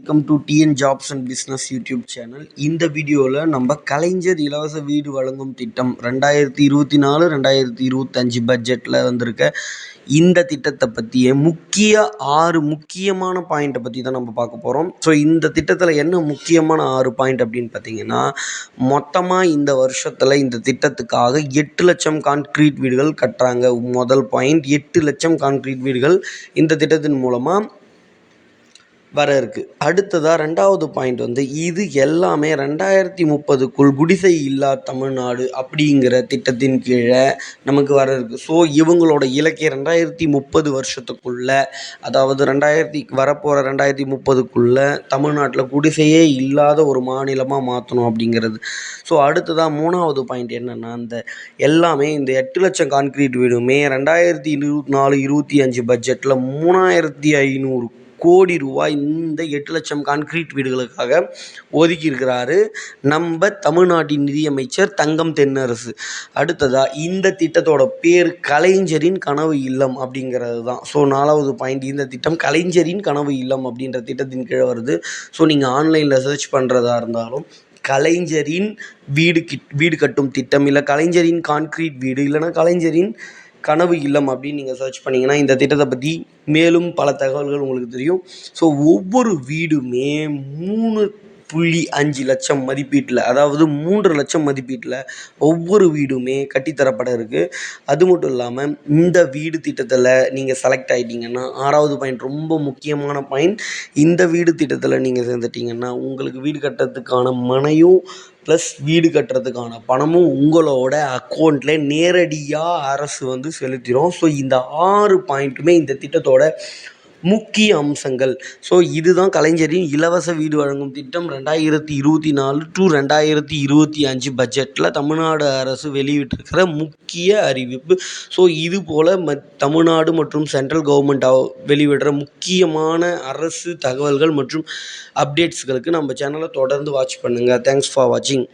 Welcome to TN jobs and business YouTube channel இந்த வீடியோவில் நம்ம கலைஞர் இலவச வீடு வழங்கும் திட்டம் ரெண்டாயிரத்தி இருபத்தி நாலு ரெண்டாயிரத்தி இருபத்தஞ்சி பட்ஜெட்டில் வந்திருக்க. இந்த திட்டத்தை பற்றிய முக்கிய ஆறு முக்கியமான பாயிண்ட்டை பற்றி தான் நம்ம பார்க்க போகிறோம் ஸோ இந்த திட்டத்தில் என்ன முக்கியமான ஆறு பாயிண்ட் அப்படின்னு பார்த்தீங்கன்னா மொத்தமாக இந்த வருஷத்தில் இந்த திட்டத்துக்காக எட்டு லட்சம் கான்க்ரீட் வீடுகள் கட்டுறாங்க. முதல் பாயிண்ட் எட்டு லட்சம் கான்க்ரீட் வீடுகள் இந்த திட்டத்தின் மூலமாக வர இருக்குது அடுத்ததாக ரெண்டாவது பாயிண்ட் வந்து இது எல்லாமே ரெண்டாயிரத்தி முப்பதுக்குள் குடிசை இல்லா தமிழ்நாடு அப்படிங்கிற திட்டத்தின் கீழே நமக்கு வர இருக்குது ஸோ இவங்களோட இலக்கிய ரெண்டாயிரத்தி முப்பது வருஷத்துக்குள்ளே அதாவது ரெண்டாயிரத்தி வரப்போகிற ரெண்டாயிரத்தி முப்பதுக்குள்ளே தமிழ்நாட்டில் குடிசையே இல்லாத ஒரு மாநிலமாக மாற்றணும் அப்படிங்கிறது. ஸோ அடுத்ததாக மூணாவது பாயிண்ட் என்னென்னா இந்த எல்லாமே இந்த எட்டு லட்சம் கான்க்ரீட் வீடுமே ரெண்டாயிரத்தி இருபத்தி நாலு இருபத்தி அஞ்சு பட்ஜெட்டில் மூணாயிரத்தி ஐநூறு கோடி ரூபாய் இந்த எட்டு லட்சம் கான்க்ரீட் வீடுகளுக்காக ஒதுக்கி இருக்கிறாரு நம்ம தமிழ்நாட்டின் நிதியமைச்சர் தங்கம் தென்னரசு. அடுத்ததாக இந்த திட்டத்தோட பேர் கலைஞரின் கனவு இல்லம் அப்படிங்கிறது தான். ஸோ நாலாவது பாயிண்ட் இந்த திட்டம் கலைஞரின் கனவு இல்லம் அப்படின்ற திட்டத்தின் கீழே வருது. ஸோ நீங்கள் ஆன்லைனில் சர்ச் பண்ணுறதா இருந்தாலும் கலைஞரின் வீடு கிட் வீடு கட்டும் திட்டம் இல்லை கலைஞரின் கான்க்ரீட் வீடு இல்லைனா கலைஞரின் கனவு இல்லம் அப்படின்னு நீங்கள் சர்ச் பண்ணிங்கன்னா இந்த திட்டத்தை பற்றி மேலும் பல தகவல்கள் உங்களுக்கு தெரியும். ஸோ ஒவ்வொரு வீடுமே மூணு புள்ளி அஞ்சு லட்சம் மதிப்பீட்டில் அதாவது மூன்று லட்சம் மதிப்பீட்டில் ஒவ்வொரு வீடுமே கட்டித்தரப்பட இருக்குது அது மட்டும் இல்லாமல் இந்த வீடு திட்டத்தில் நீங்கள் செலக்ட் ஆகிட்டீங்கன்னா ஆறாவது பாயிண்ட் ரொம்ப முக்கியமான பாயிண்ட் இந்த வீடு திட்டத்தில் நீங்கள் சேர்ந்துட்டிங்கன்னா உங்களுக்கு வீடு கட்டுறதுக்கான மனையும் ப்ளஸ் வீடு கட்டுறதுக்கான பணமும் உங்களோட அக்கௌண்ட்டில் நேரடியாக அரசு வந்து செலுத்திடும் ஸோ இந்த ஆறு பாயிண்ட்டுமே இந்த திட்டத்தோட முக்கிய அம்சங்கள். ஸோ இதுதான் கலைஞரின் இலவச வீடு வழங்கும் திட்டம் ரெண்டாயிரத்தி இருபத்தி நாலு டு ரெண்டாயிரத்தி இருபத்தி அஞ்சு பட்ஜெட்டில் தமிழ்நாடு அரசு வெளியிட்டிருக்கிற முக்கிய அறிவிப்பு. ஸோ இது போல் ம தமிழ்நாடு மற்றும் சென்ட்ரல் கவர்மெண்ட் வெளிவிடுற முக்கியமான அரசு தகவல்கள் மற்றும் அப்டேட்ஸ்களுக்கு நம்ம சேனலை தொடர்ந்து வாட்ச் பண்ணுங்கள் தேங்க்ஸ் ஃபார் வாட்சிங்